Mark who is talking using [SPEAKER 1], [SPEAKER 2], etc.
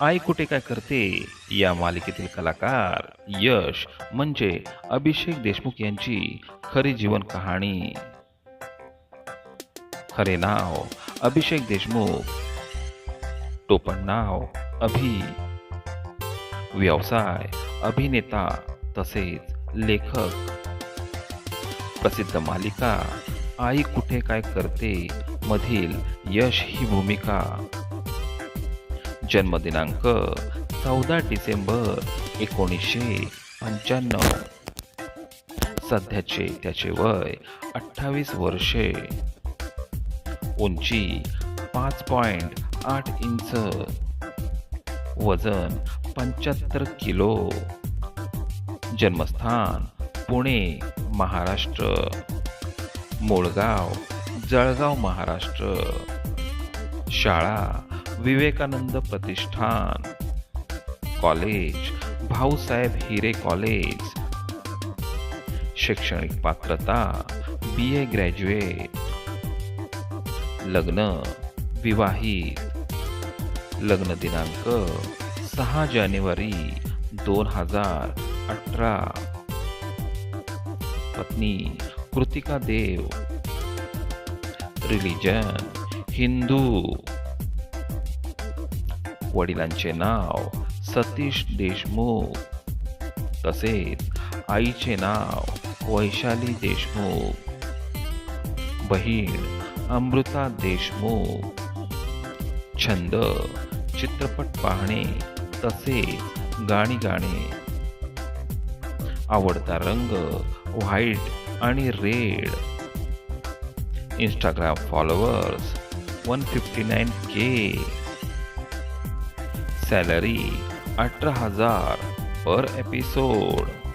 [SPEAKER 1] आई कुठे काय करते? या मालिकेतील कलाकार यश म्हणजे अभिषेक देशमुख यांची खरी जीवन कहाणी. खरे नाव अभिषेक देशमुख. टोपण नाव अभि. व्यवसाय अभिनेता तसेच लेखक. प्रसिद्ध मालिका आई कुठे काय करते? मधील यश ही भूमिका. जन्मदिनांक चौदा डिसेंबर एकोणीसशे पंच्याण्णव. सध्याचे त्याचे वय अठ्ठावीस वर्षे. उंची पाच पॉइंट आठ इंच. वजन पंच्याहत्तर किलो. जन्मस्थान पुणे महाराष्ट्र. मूळगाव जळगाव महाराष्ट्र. शाळा विवेकानंद प्रतिष्ठान कॉलेज, भाऊ साहेब हिरे कॉलेज, शैक्षणिक पात्रता बी ए ग्रॅज्युएट लग्न, विवाहित, लग्न दिनांक सहा जानेवारी दोन हज़ार अठरा. पत्नी कृतिका देव. रिलिजन हिंदू. वडिलांचे नाव सतीश देशमुख. तसेच आईचे नाव वैशाली देशमुख. बहीण अमृता देशमुख. छंद चित्रपट पाहणे तसेच गाणी गाणे. आवडता रंग व्हाईट आणि red. Instagram followers one fifty nine K salary अठरा हजार पर एपिसोड.